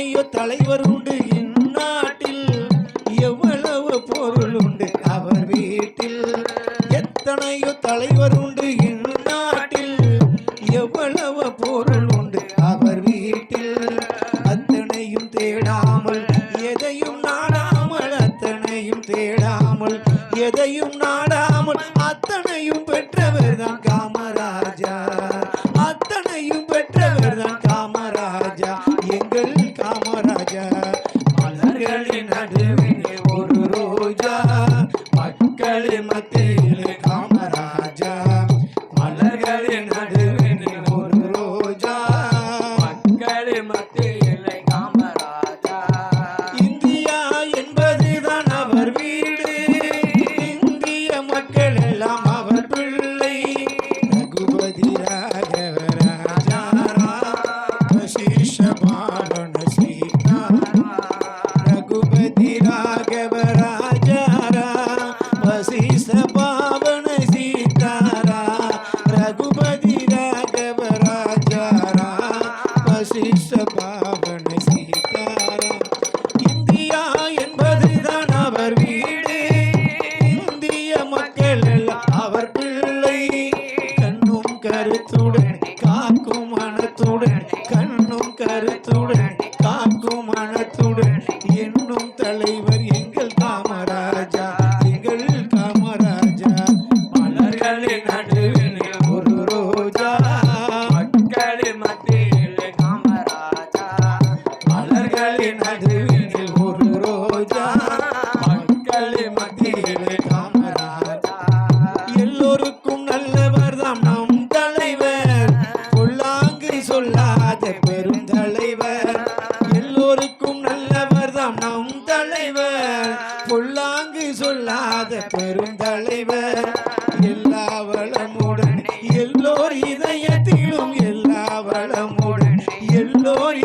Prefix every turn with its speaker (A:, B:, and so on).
A: எத்தனையோ தலைவர் உண்டு இந்நாட்டில். எவ்வளவு பொருள் உண்டு அவர் வீட்டில். எத்தனையோ தலைவர் உண்டு இந்நாட்டில். எவ்வளவு பொருள் உண்டு அவர் வீட்டில். அத்தனையும் தேடாமல் எதையும் நாடாமல் அத்தனையும் தேடாமல் எதையும் நாடாமல் அத்தனையும் பெற்றவர் தான் காமராஜா. மலர்களின் நடுவிலே ஒரு ரோஜா மக்களின் மத்தியிலே காமராஜா. மலர்களின் நடுவிலே ஒரு ரோஜா
B: மக்களின் மத்தியிலே காமராஜா.
A: இந்தியா என்பதுதான் அவர் வீடு. இந்திய மக்கள் எல்லாம் அவர் பிள்ளை. வசிஷ பாவன சீதாரா இந்தியா என்பதுதான் அவர் வீடு. இந்திய மக்கள் எல்லாம் அவர் பிள்ளை. கண்ணும் கருத்துடன் மலர்களின் நடுவில் ஒரு ரோஜா. மக்களின் மத்தியிலே காமராஜா எல்லோருக்கும் நல்லவர் தாம் நம் தலைவர். பொல்லாங்கு சொல்லாத பெருந்தலைவர் எல்லோருக்கும் நல்லவர் தாம் நம் தலைவர். பொல்லாங்கு சொல்லாத பெருந்தலைவர் எல்லா வளமுடன் எல்லோர் இதயத்திலும் எல்லா வளமுடன் எல்லோர்